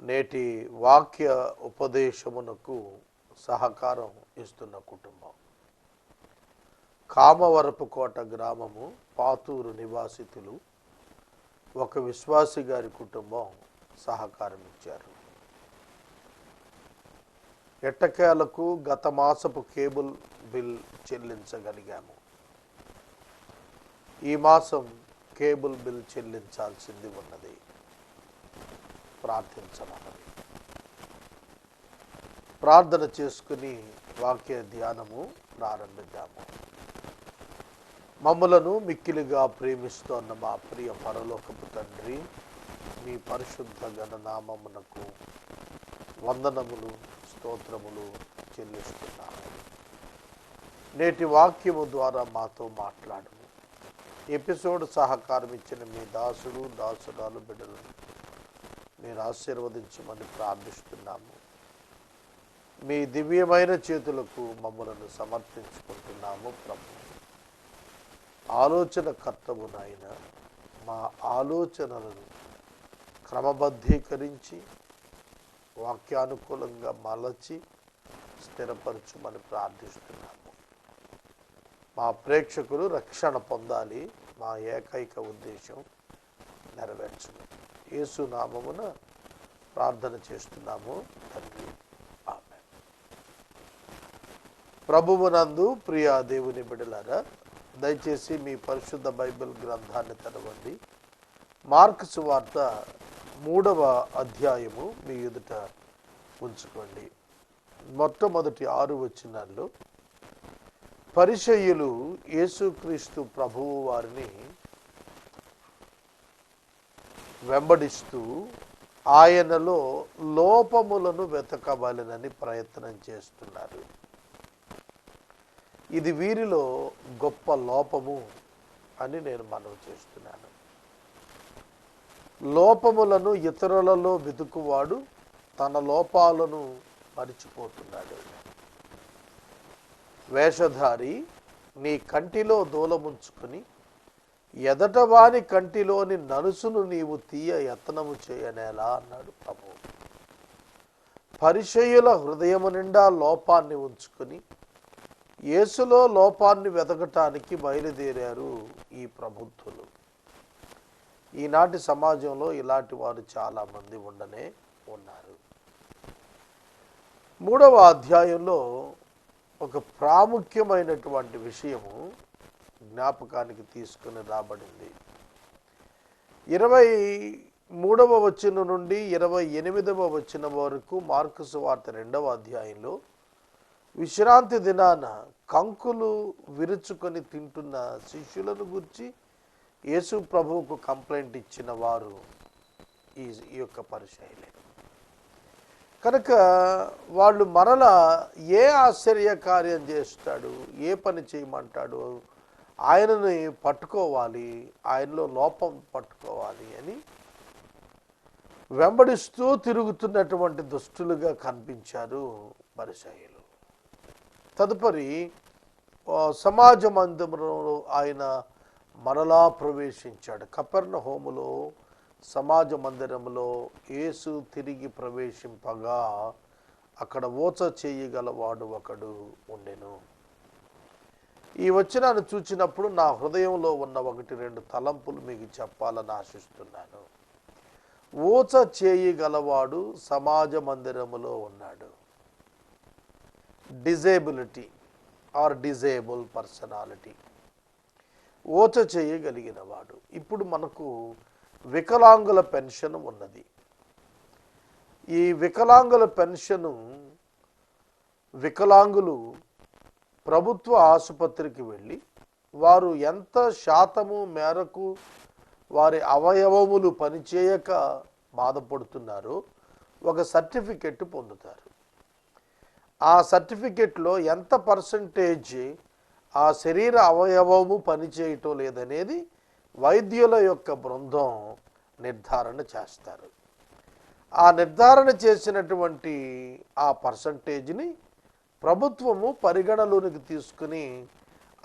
నేటి వాక్య ఉపదేశమునకు సహకారం ఇస్తున్న కుటుంబం. కామవరపుకోట గ్రామము పాతూరు నివాసితులు ఒక విశ్వాసి గారి కుటుంబం సహకారం ఇచ్చారు. ఎట్టకేలకు గత మాసపు కేబుల్ బిల్ చెల్లించగలిగాము. ఈ మాసం కేబుల్ బిల్ చెల్లించాల్సింది ఉన్నది. ప్రార్థించమన్నది ప్రార్థన చేసుకుని వాక్య ధ్యానము ప్రారంభిద్దాము. మమ్మలను మిక్కిలిగా ప్రేమిస్తోన్న మా ప్రియ పరలోకపు తండ్రి మీ పరిశుద్ధ గణనామమునకు వందనములు స్తోత్రములు చెల్లిస్తున్నాము. నేటి వాక్యము ద్వారా మాతో మాట్లాడము. ఎపిసోడ్ సహకారం ఇచ్చిన మీ దాసుడు దాసురాలు బిడ్డలను మీరు ఆశీర్వదించమని ప్రార్థిస్తున్నాము. మీ దివ్యమైన చేతులకు మమ్మలను సమర్పించుకుంటున్నాము ప్రభు. ఆలోచన కర్తవు నాయన మా ఆలోచనలను క్రమబద్ధీకరించి వాక్యానుకూలంగా మలచి స్థిరపరచుమని ప్రార్థిస్తున్నాము. మా ప్రేక్షకులు రక్షణ పొందాలి మా ఏకైక ఉద్దేశం నెరవేర్చడం. యేసు నామమున ప్రార్థన చేస్తున్నాము తండ్రి. ఆమె ప్రభువునందు ప్రియ దేవుని బిడలారా దయచేసి మీ పరిశుద్ధ బైబిల్ గ్రంథాన్ని తెరవండి. మార్క్ సువార్త మూడవ అధ్యాయము మీ ఎదుట ఉంచుకోండి. మొట్టమొదటి ఆరు వచ్చినాల్లో పరిచయులు యేసుక్రీస్తు ప్రభువు వారిని వెంబడిస్తూ ఆయనలో లోపములను వెతకవలెనని ప్రయత్నం చేస్తున్నారు. ఇది వీరిలో గొప్ప లోపము అని నేను మనవి చేస్తున్నాను. లోపములను ఇతరులలో వెతుకువాడు తన లోపాలను మరిచిపోతున్నాడు. వేషధారి నీ కంటిలో దూలముంచుకుని ఎదటవాని కంటిలోని నలుసును నీవు తీయ యత్నము చేయనేలా అన్నాడు ప్రభు పరిచయుల హృదయము నిండా లోపాన్ని ఉంచుకుని యేసులో లోపాన్ని వెతకటానికి బయలుదేరారు ఈ ప్రబుద్ధులు ఈనాటి సమాజంలో ఇలాంటి వారు చాలామంది ఉండనే ఉన్నారు. మూడవ అధ్యాయంలో ఒక ప్రాముఖ్యమైనటువంటి విషయము జ్ఞాపకానికి తీసుకుని రాబడింది. ఇరవై మూడవ వచనం నుండి ఇరవై ఎనిమిదవ వచనం వరకు మార్కుసు వార్త రెండవ అధ్యాయంలో విశ్రాంతి దినాన కంకులు విరుచుకొని తింటున్న శిష్యులను గురించి యేసు ప్రభువుకు కంప్లైంట్ ఇచ్చిన వారు ఈ ఈ యొక్క పరిచయలే కనుక వాళ్ళు మరలా ఏ ఆశ్చర్య కార్యం చేస్తాడు? ఏ పని చేయమంటాడు? ఆయనని పట్టుకోవాలి ఆయనలో లోపం పట్టుకోవాలి అని వెంబడిస్తూ తిరుగుతున్నటువంటి దుష్టులుగా కనిపించారు పరిచయులు తదుపరి సమాజ మందిరంలో ఆయన మరలా ప్రవేశించాడు. కపెర్ణ హోములో సమాజ మందిరంలో యేసు తిరిగి ప్రవేశింపగా అక్కడ ఓచ చేయగలవాడు ఒకడు ఉండెను. ఈ వచనాన్ని చూచినప్పుడు నా హృదయంలో ఉన్న ఒకటి రెండు తలంపులు మీకు చెప్పాలని ఆశిస్తున్నాను. ఊచ చేయగలవాడు సమాజ మందిరములో ఉన్నాడు. డిజేబిలిటీ ఆర్ డిజేబుల్ పర్సనాలిటీ ఓచ చేయగలిగినవాడు. ఇప్పుడు మనకు వికలాంగుల పెన్షన్ ఉన్నది. ఈ వికలాంగుల పెన్షను వికలాంగులు ప్రభుత్వ ఆసుపత్రికి వెళ్ళి వారు ఎంత శాతము మేరకు వారి అవయవములు పనిచేయక బాధపడుతున్నారో ఒక సర్టిఫికెట్ పొందుతారు. ఆ సర్టిఫికెట్లో ఎంత పర్సంటేజ్ ఆ శరీర అవయవము పనిచేయటం లేదనేది వైద్యుల యొక్క బృందం నిర్ధారణ చేస్తారు. ఆ నిర్ధారణ చేసినటువంటి ఆ పర్సంటేజ్ని ప్రభుత్వము పరిగణలోనికి తీసుకుని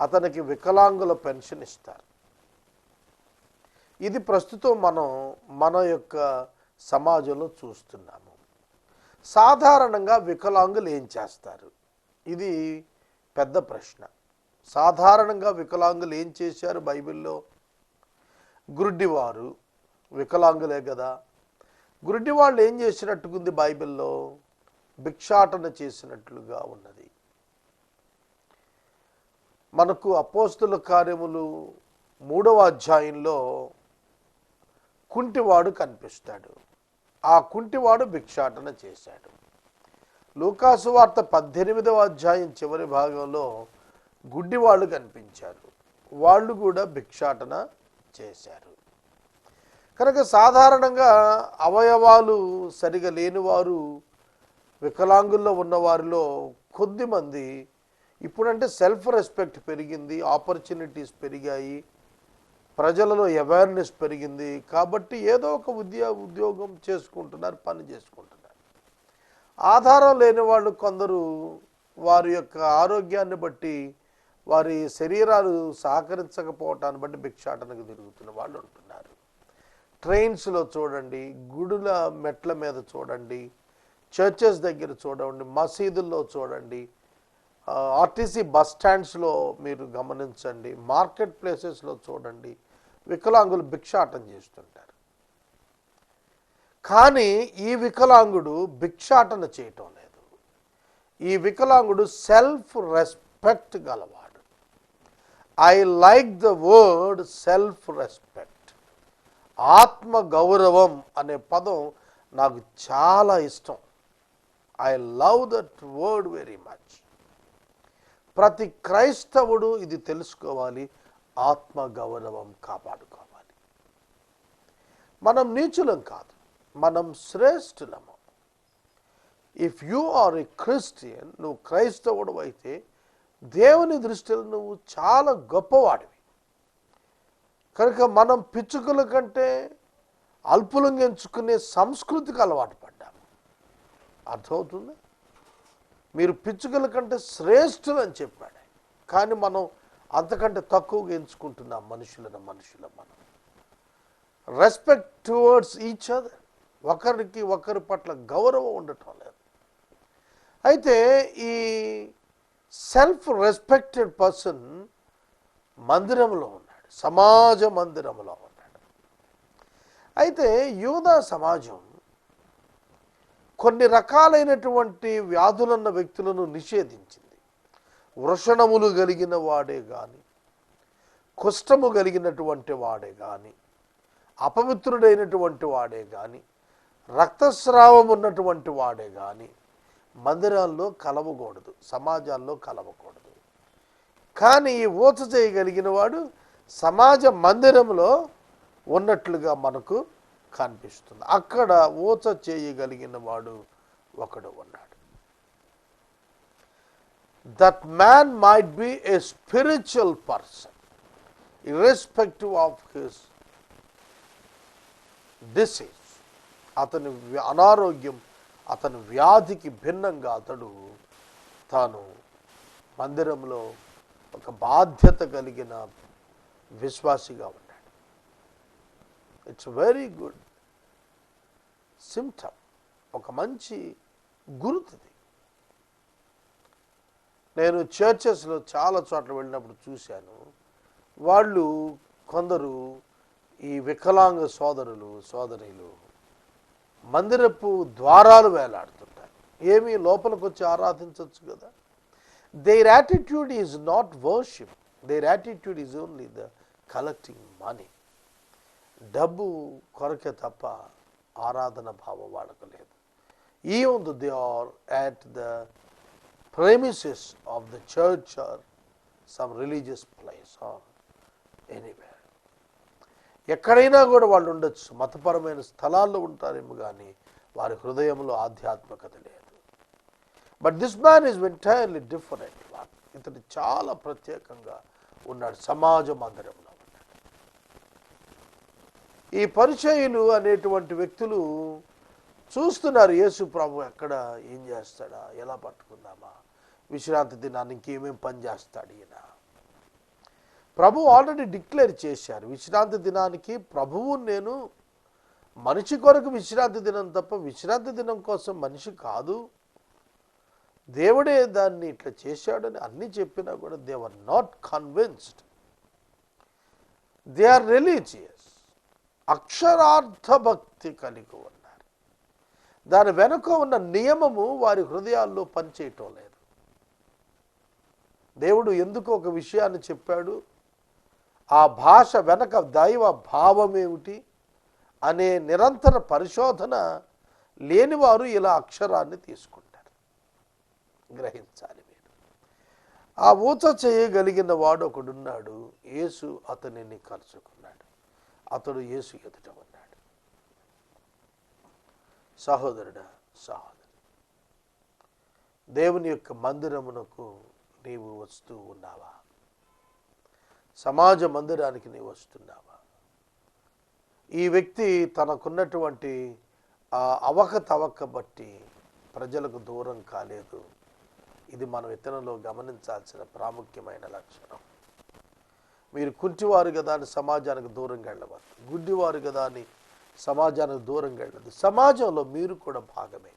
అతనికి వికలాంగుల పెన్షన్ ఇస్తారు. ఇది ప్రస్తుతం మనం మన యొక్క సమాజంలో చూస్తున్నాము. సాధారణంగా వికలాంగులు ఏం చేస్తారు? ఇది పెద్ద ప్రశ్న. సాధారణంగా వికలాంగులు ఏం చేశారు బైబిల్లో? గురుడివారు వికలాంగులే కదా. గురుడి వాళ్ళు ఏం చేసినట్టుకుంది బైబిల్లో? భిక్షాటన చేసినట్లుగా ఉన్నది. మనకు అపోస్తుల కార్యములు మూడవ అధ్యాయంలో కుంటివాడు కనిపిస్తాడు. ఆ కుంటివాడు భిక్షాటన చేశాడు. లూకాసు వార్త పద్దెనిమిదవ అధ్యాయం చివరి భాగంలో గుడ్డివాళ్ళు కనిపించారు. వాళ్ళు కూడా భిక్షాటన చేశారు. కనుక సాధారణంగా అవయవాలు సరిగా లేనివారు వికలాంగుల్లో ఉన్న వారిలో కొద్దిమంది ఇప్పుడంటే సెల్ఫ్ రెస్పెక్ట్ పెరిగింది ఆపర్చునిటీస్ పెరిగాయి ప్రజలలో అవేర్నెస్ పెరిగింది. కాబట్టి ఏదో ఒక ఉద్యో ఉద్యోగం చేసుకుంటున్నారు పని చేసుకుంటున్నారు. ఆధారం లేని వాళ్ళు కొందరు వారి యొక్క ఆరోగ్యాన్ని బట్టి వారి శరీరాలు సహకరించకపోవటాన్ని బట్టి భిక్షాటనకు తిరుగుతున్న వాళ్ళు ఉంటున్నారు. ట్రైన్స్లో చూడండి గుడుల మెట్ల మీద చూడండి చర్చెస్ దగ్గర చూడండి మసీదుల్లో చూడండి ఆర్టీసీ బస్ స్టాండ్స్లో మీరు గమనించండి మార్కెట్ ప్లేసెస్లో చూడండి వికలాంగులు భిక్షాటం చేస్తుంటారు. కానీ ఈ వికలాంగుడు భిక్షాటన చేయటం లేదు. ఈ వికలాంగుడు సెల్ఫ్ రెస్పెక్ట్ గలవాడు. I like the word self respect ఆత్మ గౌరవం అనే పదం నాకు చాలా ఇష్టం. I love that word very much ప్రతి క్రైస్తవుడు ఇది తెలుసుకోవాలి ఆత్మ గౌరవం కాపాడుకోవాలి. మనం నీచులం కాదు మనం శ్రేష్ఠులము. If you are a Christian నువ్వు క్రైస్తవుడు అయితే దేవుని దృష్టిలో నువ్వు చాలా గొప్పవాడివి. కనుక మనం పిచ్చుకల కంటే అల్పులంగా ఎంచుకునే సంస్కృతికి అలవాటు అర్థమవుతుంది? మీరు పిచ్చుకల కంటే శ్రేష్ఠులని చెప్పాడు కానీ మనం అంతకంటే తక్కువగా ఎంచుకుంటున్నాం మనుషులను మనుషుల మనం. రెస్పెక్ట్ టువర్డ్స్ ఈచ్ అదర్ ఒకరికి ఒకరి పట్ల గౌరవం ఉండటం లేదు. అయితే ఈ సెల్ఫ్ రెస్పెక్టెడ్ పర్సన్ మందిరంలో ఉన్నాడు. సమాజ మందిరంలో ఉన్నాడు. అయితే యూదా సమాజం కొన్ని రకాలైనటువంటి వ్యాధులున్న వ్యక్తులను నిషేధించింది. వృషణములు కలిగిన వాడే కానీ కుష్టము కలిగినటువంటి వాడే కానీ అపవిత్రుడైనటువంటి వాడే కానీ రక్తస్రావం ఉన్నటువంటి వాడే కానీ మందిరాల్లో కలవకూడదు సమాజాల్లో కలవకూడదు. కానీ ఈ ఊచ చేయగలిగిన వాడు సమాజ మందిరంలో ఉన్నట్లుగా మనకు కనిపిస్తుంది. అక్కడ ఊచ చేయగలిగిన వాడు ఒకడు ఉన్నాడు. That man might be a spiritual person irrespective of his disease అతని అనారోగ్యం అతని వ్యాధికి భిన్నంగా అతడు తాను మందిరంలో ఒక బాధ్యత కలిగిన విశ్వాసిగా ఉన్నాడు. ఇట్స్ వెరీ గుడ్ సిమ్టమ్ ఒక మంచి గురుతుది. నేను చర్చెస్లో చాలా చోట్ల వెళ్ళినప్పుడు చూశాను. వాళ్ళు కొందరు ఈ వికలాంగ సోదరులు సోదరులు మందిరపు ద్వారాలు వేలాడుతుంటారు. ఏమీ లోపలికి వచ్చి ఆరాధించవచ్చు కదా? Their attitude is not worship their attitude is only the collecting money డబ్బు కొరకే తప్ప ఆరాధన భావం వాళ్ళకు లేదు. Even they are at the premises of the church or some religious place or anywhere. ఎక్కడైనా కూడా వాళ్ళు ఉండొచ్చు. మతపరమైన స్థలాల్లో ఉంటారేమో కానీ వారి హృదయంలో ఆధ్యాత్మికత లేదు. But this man is entirely different ఇతడు చాలా ప్రత్యేకంగా ఉన్నాడు. సమాజ అందరం ఈ పరిచయులు అనేటువంటి వ్యక్తులు చూస్తున్నారు యేసు ప్రభు ఎక్కడ ఏం చేస్తాడా ఎలా పట్టుకుందామా విశ్రాంతి దినాన్ని ఇంకేమేం పని చేస్తాడు ఈయన. ప్రభు ఆల్రెడీ డిక్లేర్ చేశారు విశ్రాంతి దినానికి ప్రభువు నేను మనిషి కొరకు విశ్రాంతి దినం తప్ప విశ్రాంతి దినం కోసం మనిషి కాదు. దేవుడే దాన్ని ఇట్లా చేశాడని అన్ని చెప్పినా కూడా they are not convinced. They are religious. అక్షరార్థ భక్తి కలిగి ఉన్నారు. దాని వెనుక ఉన్న నియమము వారి హృదయాల్లో పనిచేయటం లేదు. దేవుడు ఎందుకు ఒక విషయాన్ని చెప్పాడు? ఆ భాష వెనక దైవ భావమేమిటి? అనే నిరంతర పరిశోధన లేనివారు ఇలా అక్షరాన్ని తీసుకుంటారు. గ్రహించాలి మీరు. ఆ ఊచ చేయగలిగిన వాడు ఒకడున్నాడు యేసు అతనిని కలుసుకు అతడు యేసు ఎదుట ఉన్నాడు. సహోదరుడా సహోదరు దేవుని యొక్క మందిరమునకు నీవు వస్తూ ఉన్నావా? సమాజ మందిరానికి నీవు వస్తున్నావా? ఈ వ్యక్తి తనకున్నటువంటి ఆ అవకతవక బట్టి ప్రజలకు దూరం కాలేదు. ఇది మనం ఇతరులో గమనించాల్సిన ప్రాముఖ్యమైన లక్షణం. మీరు కుంటివారు కదా అని సమాజానికి దూరంగా వెళ్ళవద్దు. గుడ్డివారు కదా అని సమాజానికి దూరంగా వెళ్ళదు సమాజంలో మీరు కూడా భాగమే.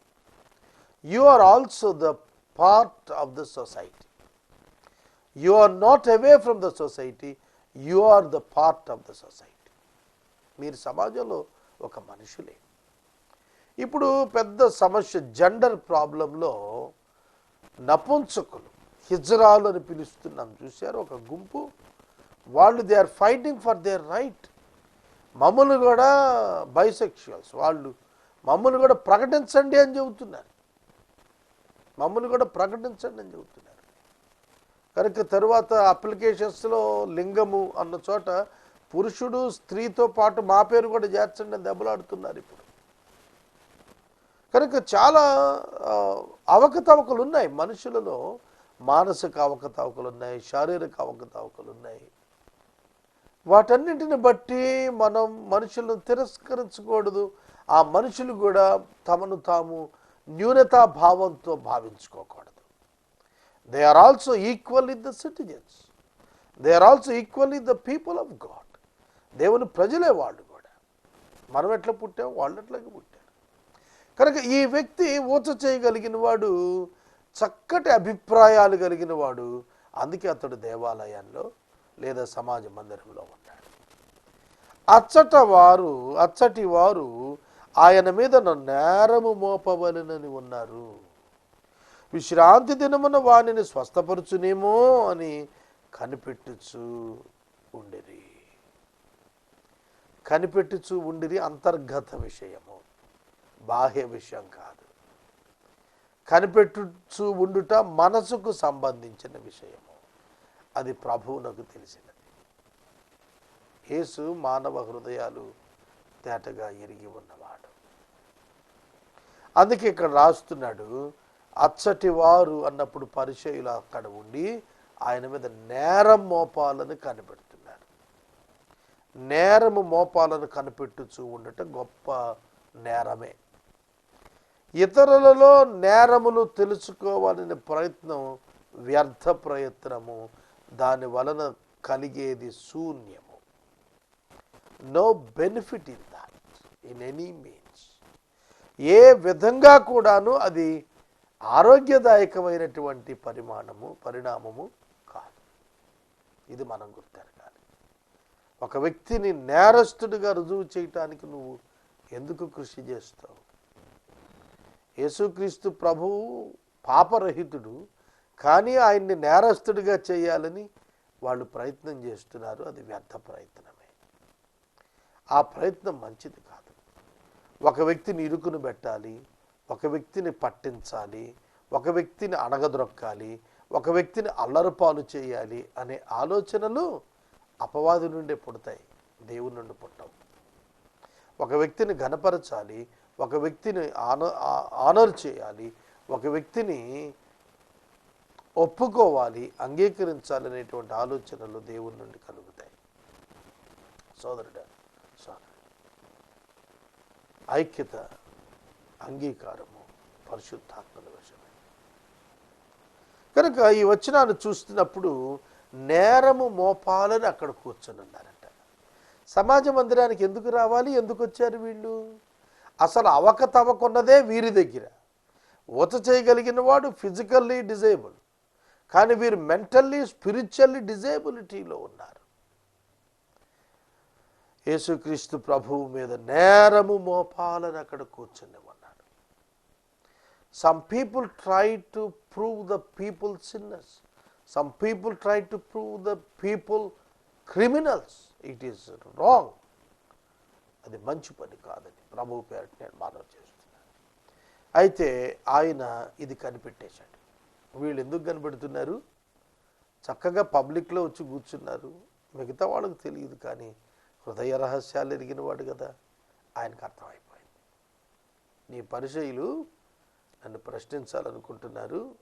You are also the part of the society you are not away from the society you are the part of the society మీరు సమాజంలో ఒక మనుషులే. ఇప్పుడు పెద్ద సమస్య జెండర్ ప్రాబ్లంలో నపుంసకులు హిజ్రాలు అని పిలుస్తున్నాం. చూశారు? ఒక గుంపు వాళ్ళు they are fighting for their right. మమ్మల్ని కూడా బైసెక్షువల్స్ వాళ్ళు మమ్మల్ని కూడా ప్రకటించండి అని చెబుతున్నారు. మమ్మల్ని కూడా ప్రకటించండి అని చెబుతున్నారు. కనుక తరువాత అప్లికేషన్స్లో లింగము అన్న చోట పురుషుడు స్త్రీతో పాటు మా పేరు కూడా చేర్చండి అని దెబ్బలాడుతున్నారు ఇప్పుడు. కనుక చాలా అవకతవకలు ఉన్నాయి మనుషులలో మానసిక అవకతవకలు ఉన్నాయి శారీరక అవకతవకలు ఉన్నాయి వాటన్నింటిని బట్టి మనం మనుషులను తిరస్కరించకూడదు. ఆ మనుషులు కూడా తమను తాము న్యూనతా భావంతో భావించుకోకూడదు. They are also equal the citizens they are also equal the people of God దేవుని ప్రజలే వాళ్ళు కూడా. మనం ఎట్లా పుట్టాం? వాళ్ళు ఎట్లాగే పుట్టారు. కనుక ఈ వ్యక్తి ఊచ చేయగలిగిన వాడు చక్కటి అభిప్రాయాలు కలిగిన వాడు అందుకే అతడు దేవాలయాల్లో లేదా సమాజ మందిరంలో ఉన్నాడు అచ్చట వారు అచ్చటి వారు ఆయన మీద నేరము మోపవలనని ఉన్నారు. విశ్రాంతి దినమున వానిని స్వస్థపరచునేమో అని కనిపెట్టుచు ఉండిరి. కనిపెట్టుచు ఉండిరి అంతర్గత విషయము. బాహ్య విషయం కాదు. కనిపెట్టుచు ఉండుట మనసుకు సంబంధించిన విషయం అది ప్రభువునకు తెలిసినది. యేసు మానవ హృదయాలు తేటగా ఎరిగి ఉన్నవాడు. అందుకే ఇక్కడ రాస్తున్నాడు అచ్చటి వారు అన్నప్పుడు పరిచయులు అక్కడ ఉండి ఆయన మీద నేరం మోపాలను కనిపెడుతున్నారు. నేరము మోపాలను కనిపెట్టుచూ ఉండటం గొప్ప నేరమే. ఇతరులలో నేరములు తెలుసుకోవాలనే ప్రయత్నం వ్యర్థ ప్రయత్నము దాని వలన కలిగేది శూన్యము. No benefit in that in any means ఏ విధంగా కూడాను అది ఆరోగ్యదాయకమైనటువంటి పరిమాణము పరిణామము కాదు. ఇది మనం గుర్తెరగాలి. ఒక వ్యక్తిని నేరస్తుడిగా రుజువు చేయటానికి నువ్వు ఎందుకు కృషి చేస్తావు? యేసుక్రీస్తు ప్రభువు పాపరహితుడు కానీ ఆయన్ని నేరస్తుడిగా చేయాలని వాళ్ళు ప్రయత్నం చేస్తున్నారు. అది వ్యర్థ ప్రయత్నమే. ఆ ప్రయత్నం మంచిది కాదు. ఒక వ్యక్తిని ఇరుకును పెట్టాలి ఒక వ్యక్తిని పట్టించాలి ఒక వ్యక్తిని అణగదొక్కాలి ఒక వ్యక్తిని అల్లరపాలు చేయాలి అనే ఆలోచనలు అపవాది నుండే పుడతాయి దేవుని నుండి పుట్టవు. ఒక వ్యక్తిని ఘనపరచాలి ఒక వ్యక్తిని ఆన ఆనర్ చేయాలి ఒక వ్యక్తిని ఒప్పుకోవాలి అంగీకరించాలి అనేటువంటి ఆలోచనలు దేవుని నుండి కలుగుతాయి. సోదరుడు సోదరుడు ఐక్యత అంగీకారము పరిశుద్ధాత్మల విషయమే కనుక ఈ వచనాన్ని చూస్తున్నప్పుడు నేరము మోపాలని అక్కడ కూర్చొని ఉన్నారంట. సమాజ మందిరానికి ఎందుకు రావాలి ఎందుకు వచ్చారు వీళ్ళు? అసలు అవకతవకున్నదే వీరి దగ్గర. ఊత చేయగలిగిన వాడు ఫిజికల్లీ డిజేబుల్ కానీ వీరు మెంటల్లీ స్పిరిచువల్లీ డిజేబిలిటీలో ఉన్నారు. యేసుక్రీస్తు ప్రభువు మీద నేరము మోపాలని అక్కడ కూర్చుని ఉన్నాడు some people try to prove the people sinners some people try to prove the people criminals it is wrong అది మంచి పని కాదని ప్రభువు పేరు నేను మనవి చేస్తున్నాను. అయితే ఆయన ఇది కనిపెట్టేశాడు. వీళ్ళు ఎందుకు కనిపెడుతున్నారు చక్కగా పబ్లిక్లో వచ్చి కూర్చున్నారు. మిగతా వాళ్ళకి తెలియదు కానీ హృదయ రహస్యాలు ఎరిగిన వాడు కదా. ఆయనకు అర్థమైపోయింది. నీ పరిచయులు నన్ను ప్రశ్నించాలనుకుంటున్నారు.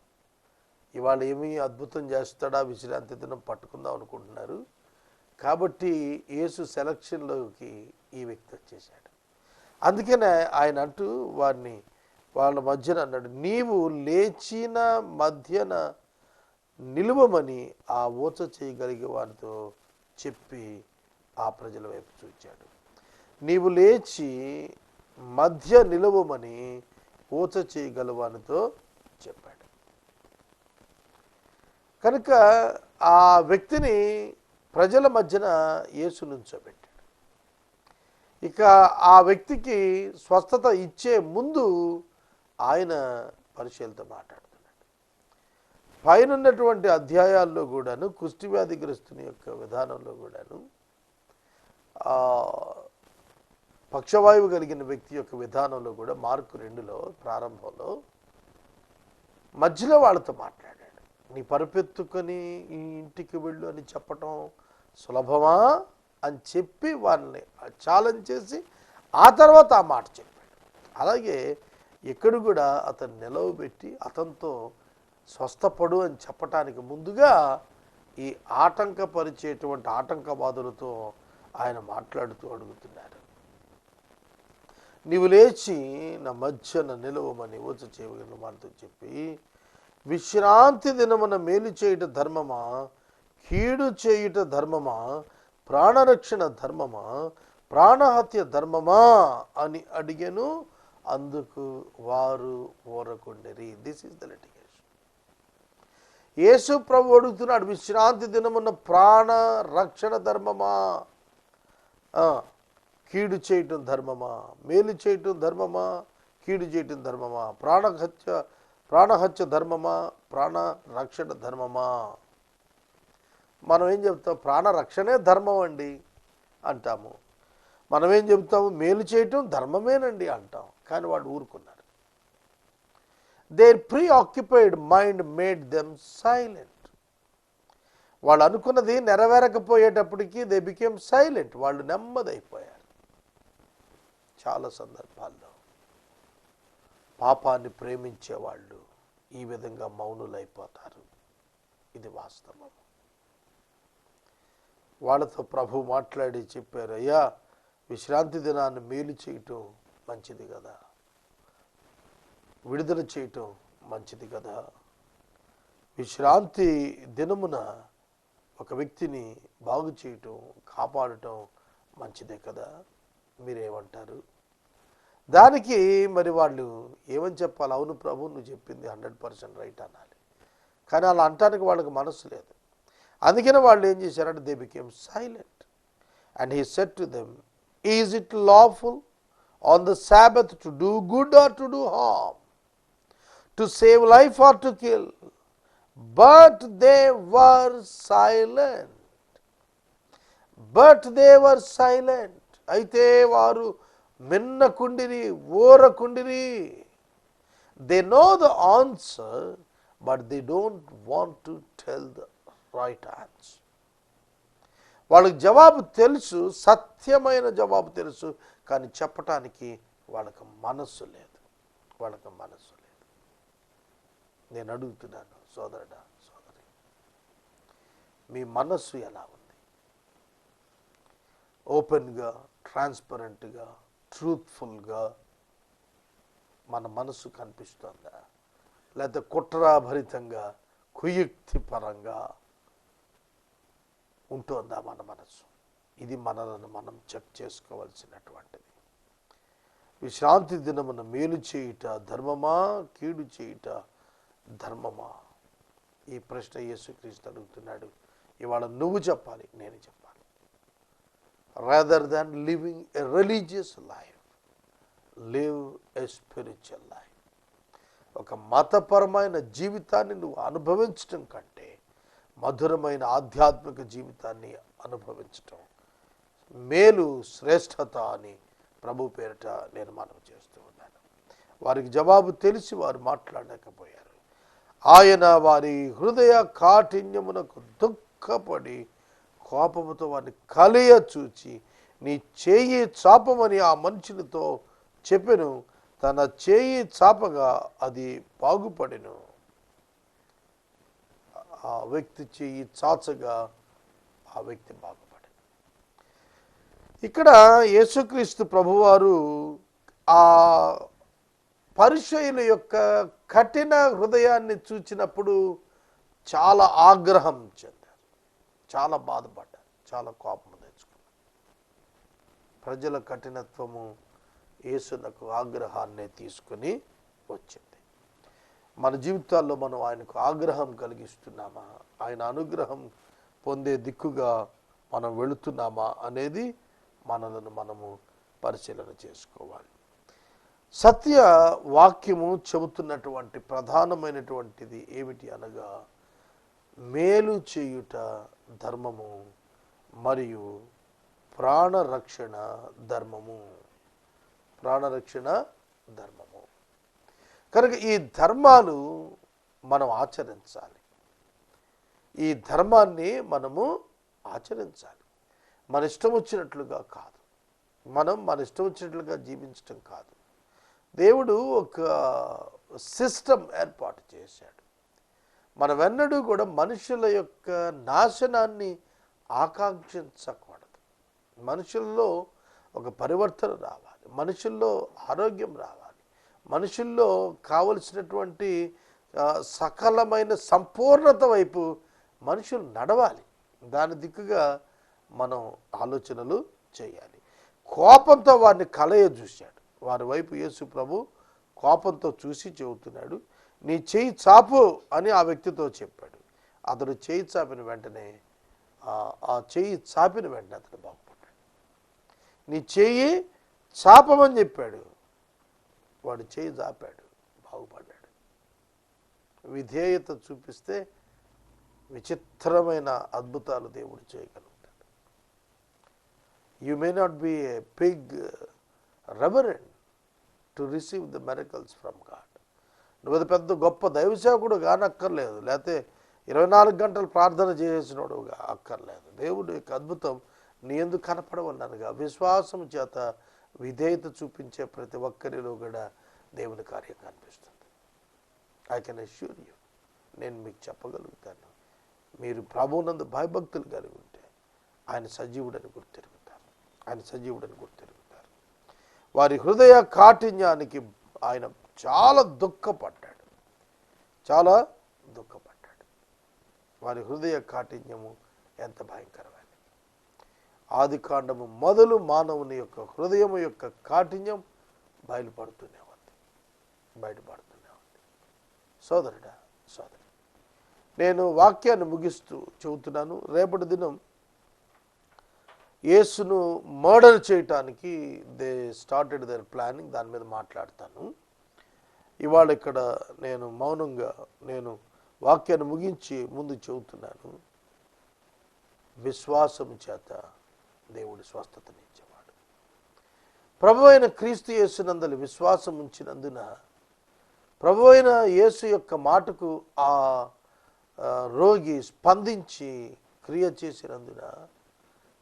ఇవాళ ఏమీ అద్భుతం చేస్తాడా? విశ్రాంతి దినం పట్టుకుందాం అనుకుంటున్నారు. కాబట్టి యేసు సెలక్షన్లోకి ఈ వ్యక్తి వచ్చేసాడు అందుకనే ఆయన అంటూ వారిని వాళ్ళ మధ్యన అన్నాడు నీవు లేచిన మధ్యన నిలువమని ఆ ఊచ చేయగలిగే వారితో చెప్పి ఆ ప్రజల వైపు చూచాడు. నీవు లేచి మధ్య నిలవమని ఊచ చేయగలవానితో చెప్పాడు. కనుక ఆ వ్యక్తిని ప్రజల మధ్యన యేసు నుంచోబెట్టాడు. ఇక ఆ వ్యక్తికి స్వస్థత ఇచ్చే ముందు ఆయన పరిచయాలతో మాట్లాడుతున్నాడు. పైన ఉన్నటువంటి అధ్యాయాల్లో కూడాను కుష్టివ్యాధిగ్రస్తుని యొక్క విధానంలో కూడాను పక్షవాయువు కలిగిన వ్యక్తి యొక్క విధానంలో కూడా మార్కు రెండులో ప్రారంభంలో మధ్యలో వాళ్ళతో మాట్లాడాడు. నీ పరుపెత్తుకొని ఈ ఇంటికి వెళ్ళు అని చెప్పటం సులభమా? అని చెప్పి వాళ్ళని ఛాలెంజ్ చేసి ఆ తర్వాత ఆ మాట చెప్పాడు. అలాగే ఎక్కడ కూడా అతను నిలవబెట్టి అతనితో స్వస్థపడు అని చెప్పటానికి ముందుగా ఈ ఆటంకపరిచేటువంటి ఆటంకవాదులతో ఆయన మాట్లాడుతూ అడుగుతున్నారు. నీవు లేచి నా మధ్యన నిలవమని వచ్చ చేయగలిగిన వారితో చెప్పి విశ్రాంతి దినమున మేలు చేయుట ధర్మమా కీడు చేయుట ధర్మమా ప్రాణరక్షణ ధర్మమా ప్రాణహత్య ధర్మమా అని అడిగాను అందుకు వారు ఊరకుండరి. దిస్ ఇస్ ద లిటిగేషన్ యేసు ప్రభు అడుగుతున్నాడు విశ్రాంతి దినమున్న ప్రాణ రక్షణ ధర్మమా? కీడు చేయటం ధర్మమా? మేలు చేయటం ధర్మమా? కీడు చేయటం ధర్మమా? ప్రాణహత్య ప్రాణహత్య ధర్మమా? ప్రాణ రక్షణ ధర్మమా? మనం ఏం చెప్తాం? ప్రాణరక్షణే ధర్మం అండి అంటాము. మనం ఏం చెప్తాము? మేలు చేయటం ధర్మమేనండి అంటాం. కానీ వాడు ఊరుకున్నారు their preoccupied mind made them silent వాళ్ళు అనుకున్నది నెరవేరకపోయేటప్పటికి దే బికేమ్ సైలెంట్ వాళ్ళు నెమ్మదైపోయారు. చాలా సందర్భాల్లో పాపాన్ని ప్రేమించే వాళ్ళు ఈ విధంగా మౌనులైపోతారు. ఇది వాస్తవం. వాళ్ళతో ప్రభు మాట్లాడి చెప్పారు అయ్యా విశ్రాంతి దినాన్ని మేలు చేయటం మంచిది కదా. విడుదల చేయటం మంచిది కదా. విశ్రాంతి దినమున ఒక వ్యక్తిని బాగు చేయటం కాపాడటం మంచిదే కదా. మీరేమంటారు? దానికి మరి వాళ్ళు ఏమని చెప్పాలి? అవును ప్రభు నువ్వు చెప్పింది హండ్రెడ్ పర్సెంట్ రైట్ అనాలి. కానీ అలా అంటానికి వాళ్ళకి మనసు లేదు. అందుకనే వాళ్ళు ఏం చేశారంటే they became silent and he said to them is it lawful on the Sabbath to do good or to do harm to save life or to kill but they were silent but they were silent అయితే వారు మిన్న కుండిరి మిన్నకుండిరి ఊరకుండిరి they know the answer but they don't want to tell the right answer వాళ్ళకి జవాబు తెలుసు సత్యమైన జవాబు తెలుసు. కానీ చెప్పటానికి వాళ్ళకి మనస్సు లేదు. వాళ్ళకి మనస్సు లేదు. నేను అడుగుతున్నాను సోదరుడా సోదరి మీ మనస్సు ఎలా ఉంది? ఓపెన్గా ట్రాన్స్పరెంట్గా ట్రూత్ఫుల్గా మన మనస్సు కనిపిస్తుందా? లేకపోతే కుట్రాభరితంగా కుయుక్తి పరంగా ఉంటుందా మన మనసు ఇది మనలను మనం చెక్ చేసుకోవాల్సినటువంటిది. విశ్రాంతి దినమున మేలు చేయుట ధర్మమా? కీడు చేయుట ధర్మమా? ఈ ప్రశ్న యేసుక్రీస్తు అడుగుతున్నాడు. ఇవాళ నువ్వు చెప్పాలి నేను చెప్పాలి. Rather than living a religious life live a spiritual life ఒక మతపరమైన జీవితాన్ని నువ్వు అనుభవించటం కంటే మధురమైన ఆధ్యాత్మిక జీవితాన్ని అనుభవించటం మేలు శ్రేష్టత అని ప్రభు పేరిట నేను మనం చేస్తూ ఉన్నాను. వారికి జవాబు తెలిసి వారు మాట్లాడలేకపోయారు. ఆయన వారి హృదయ కాఠిన్యమునకు దుఃఖపడి కోపముతో వారిని కలియ చూచి నీ చేయి చాపమని ఆ మనుషులతో చెప్పెను. తన చేయి చాపగా అది బాగుపడెను. ఆ వ్యక్తి చేయి చాచగా ఆ వ్యక్తి బాగు ఇక్కడ యేసుక్రీస్తు ప్రభువారు ఆ పరిచయుల యొక్క కఠిన హృదయాన్ని చూచినప్పుడు చాలా ఆగ్రహం చెందారు. చాలా బాధపడ్డారు. చాలా కోపం తెచ్చుకున్నారు. ప్రజల కఠినత్వము యేసునకు ఆగ్రహాన్ని తీసుకుని వచ్చింది. మన జీవితాల్లో మనం ఆయనకు ఆగ్రహం కలిగిస్తున్నామా? ఆయన అనుగ్రహం పొందే దిక్కుగా మనం వెళుతున్నామా? అనేది మనలను మనము పరిశీలన చేసుకోవాలి. సత్య వాక్యము చెబుతున్నటువంటి ప్రధానమైనటువంటిది ఏమిటి అనగా మేలు చేయుట ధర్మము మరియు ప్రాణరక్షణ ధర్మము. ప్రాణరక్షణ ధర్మము. కనుక ఈ ధర్మాలు మనం ఆచరించాలి. ఈ ధర్మాన్ని మనము ఆచరించాలి. మన ఇష్టం వచ్చినట్లుగా కాదు. మనం మన ఇష్టం వచ్చినట్లుగా జీవించటం కాదు. దేవుడు ఒక సిస్టమ్ ఏర్పాటు చేశాడు. మన వెన్నడూ కూడా మనుషుల యొక్క నాశనాన్ని ఆకాంక్షించకూడదు. మనుషుల్లో ఒక పరివర్తన రావాలి. మనుషుల్లో ఆరోగ్యం రావాలి. మనుషుల్లో కావలసినటువంటి సకలమైన సంపూర్ణత వైపు మనుషులు నడవాలి. దాని దిక్కుగా మనం ఆలోచనలు చేయాలి. కోపంతో వారిని కలయ చూశాడు. వారి వైపు యేసు ప్రభు కోపంతో చూసి చెబుతున్నాడు నీ చేయి చాపు అని ఆ వ్యక్తితో చెప్పాడు. అతడు చేయి చాపిన వెంటనే ఆ- చేయి చాపిన వెంటనే అతడు బాగుపడ్డాడు. నీ చేయి చాపమని చెప్పాడు. వాడు చేయి చాపాడు బాగుపడ్డాడు. విధేయత చూపిస్తే విచిత్రమైన అద్భుతాలు దేవుడు చేయగలుగుతాడు you may not be a pig uh, reverend to receive the miracles from God నువ్వు అది పెద్ద గొప్ప దైవసేవకుడు కానక్కర్లేదు. లేకపోతే ఇరవై నాలుగు గంటలు ప్రార్థన చేసినోడు అక్కర్లేదు. దేవుడు యొక్క అద్భుతం నీ ఎందుకు కనపడవన్నానుగా విశ్వాసం చేత విధేయత చూపించే ప్రతి ఒక్కరిలో కూడా దేవుని కార్యం కనిపిస్తుంది. ఐ కెన్ అష్యూర్ యూ నేను మీకు చెప్పగలుగుతాను. మీరు ప్రభువునందు భయభక్తులు కలిగి ఉంటే ఆయన సజీవుడని గుర్తెరుగుతారు ఆయన సజీవుడని గుర్తెరుగుతారు. వారి హృదయ కాఠిన్యానికి ఆయన చాలా దుఃఖపడ్డాడు. చాలా దుఃఖపడ్డాడు. వారి హృదయ కాఠిన్యము ఎంత భయంకరమైనది. ఆది కాండము మొదలు మానవుని యొక్క హృదయం యొక్క కాఠిన్యం బయలుపడుతూనే ఉంది. బయటపడుతూనే ఉంది. సోదరుడా సోదరి నేను వాక్యాన్ని ముగిస్తూ చెబుతున్నాను. రేపటి దినం యేసును మర్డర్ చేయటానికి దే స్టార్టెడ్ దర్ ప్లానింగ్ దాని మీద మాట్లాడతాను. ఇవాళ ఇక్కడ నేను మౌనంగా నేను వాక్యాన్ని ముగించి ముందు చెబుతున్నాను. విశ్వాసం చేత దేవుడి స్వస్థతనిచ్చేవాడు ప్రభు అయిన క్రీస్తు యేసునందలి విశ్వాసం ఉంచినందున ప్రభు అయిన యేసు యొక్క మాటకు ఆ ఆ, రోగి స్పందించి క్రియ చేసినందున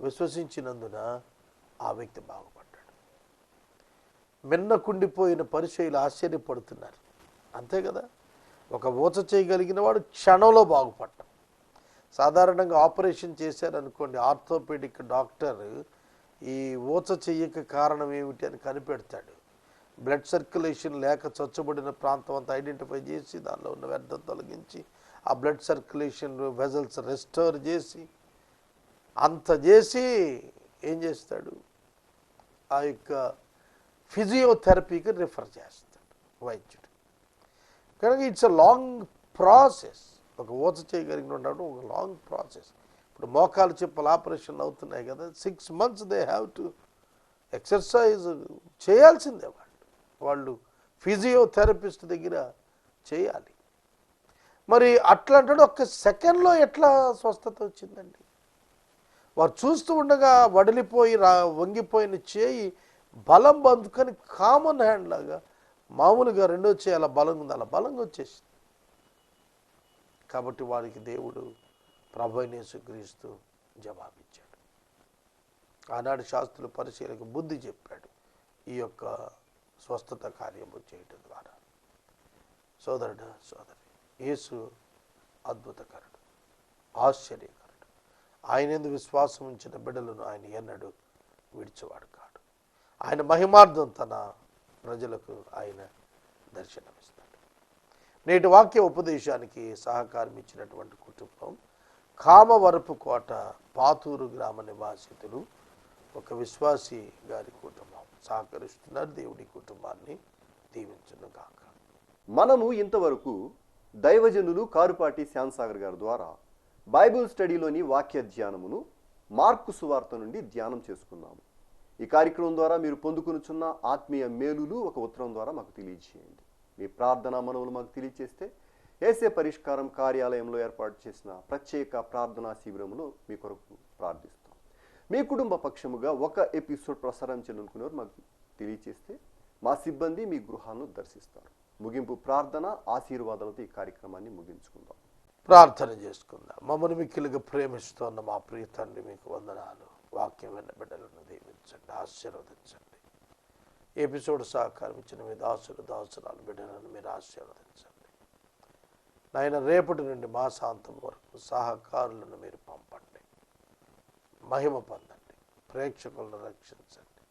విశ్వసించినందున ఆ వ్యక్తి బాగుపడ్డాడు. మిన్నకుండిపోయిన పరిచయులు ఆశ్చర్యపడుతున్నారు. అంతే కదా? ఒక ఊచ చేయగలిగిన వాడు క్షణంలో బాగుపడ్డాం సాధారణంగా ఆపరేషన్ చేశారనుకోండి ఆర్థోపెడిక్ డాక్టర్ ఈ ఊచ చెయ్యక కారణం ఏమిటి అని కనిపెడతాడు. బ్లడ్ సర్క్యులేషన్ లేక చొచ్చబడిన ప్రాంతం అంతా ఐడెంటిఫై చేసి దానిలో ఉన్న వ్యర్థం తొలగించి ఆ బ్లడ్ సర్క్యులేషన్ వెజల్స్ రెస్టోర్ చేసి అంత చేసి ఏం చేస్తాడు? ఆ యొక్క ఫిజియోథెరపీకి రిఫర్ చేస్తాడు వైద్యుడు. కనుక ఇట్స్ అ లాంగ్ ప్రాసెస్. ఒక ఊచ చేయగలిగిన ఒక లాంగ్ ప్రాసెస్. ఇప్పుడు మోకాలు చెప్పులు ఆపరేషన్ అవుతున్నాయి కదా six months they have to exercise చేయాల్సిందే వాళ్ళు. వాళ్ళు ఫిజియోథెరపిస్ట్ దగ్గర చేయాలి. మరి అట్లాంటి ఒక్క సెకండ్లో ఎట్లా స్వస్థత వచ్చిందండి? వారు చూస్తూ ఉండగా వడిలిపోయి రా వంగిపోయిన చేయి బలం బందుకని కామన్ హ్యాండ్ లాగా మామూలుగా రెండో చేయి అలా బలంగా ఉంది అలా బలంగా వచ్చేసింది. కాబట్టి వారికి దేవుడు ప్రభైనేసుక్రీస్తు జవాబిచ్చాడు. ఆనాడు శాస్త్రులు పరిశీలకు బుద్ధి చెప్పాడు ఈ యొక్క స్వస్థత కార్యము చేయటం ద్వారా. సోదరుడు సోదరి యేసు అద్భుతకరుడు ఆశ్చర్యకరుడు. ఆయన ఎందు విశ్వాసం ఉంచిన బిడ్డలను ఆయన ఎన్నడు విడిచేవాడు కాడు. ఆయన మహిమార్థం తన ప్రజలకు ఆయన దర్శనమిస్తాడు నేటి వాక్య ఉపదేశానికి సహకారం ఇచ్చినటువంటి కుటుంబం కామవరపు కోట పాతూరు గ్రామ నివాసితులు ఒక విశ్వాసి గారి కుటుంబం సహకరిస్తున్నారు. దేవుడి కుటుంబాన్ని దీవించను కాక మనము ఇంతవరకు దైవజనులు కారుపాటి శ్యాంసాగర్ గారి ద్వారా బైబిల్ స్టడీలోని వాక్య ధ్యానమును మార్కు సువార్త నుండి ధ్యానం చేసుకున్నాము. ఈ కార్యక్రమం ద్వారా మీరు పొందుకునుచున్న ఆత్మీయ మేలులు ఒక ఉత్తరం ద్వారా మాకు తెలియజేయండి. మీ ప్రార్థనా మనవులు మాకు తెలియజేస్తే ఏసే పరిష్కారం కార్యాలయంలో ఏర్పాటు చేసిన ప్రత్యేక ప్రార్థనా శిబిరంలో మీ కొరకు ప్రార్థిస్తాం. మీ కుటుంబ పక్షముగా ఒక ఎపిసోడ్ ప్రసారం చేయాలనుకునేవారు మాకు తెలియజేస్తే మా సిబ్బంది మీ గృహాలను దర్శిస్తారు. ముగింపు ప్రార్థన ఆశీర్వాదాలతో ఈ కార్యక్రమాన్ని ముగించుకుందాం. ప్రార్థన చేసుకుందాం. మమ్మల్ని మిక్కిలుగా ప్రేమిస్తున్న మా ప్రియ తండ్రి మీకు వందనాలు. వాక్యం విన్న బిడ్డలను దీవించండి ఆశీర్వదించండి. ఎపిసోడ్ సహకారం ఇచ్చిన మీ దాసులు దాసురాలు బిడ్డలను మీరు ఆశీర్వదించండి. నాయన రేపటి నుండి మా సాంతం వరకు సహకారులను మీరు పంపండి. మహిమ పొందండి. ప్రేక్షకులను రక్షించండి.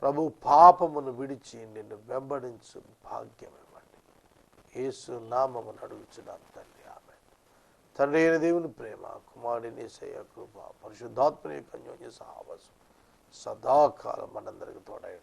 ప్రభు పాపమును విడిచి నిన్ను వెంబడించు భాగ్యం ఇవ్వండి. యేసు నామమును అడుగుచున్నాను తండ్రి. తండ్రి అయిన దేవుని ప్రేమ కుమారుడిని సయ కృప పరిశుద్ధాత్మని యొక్క అన్యోన్య సహవాసం సదాకాలం మనందరికి తోడైన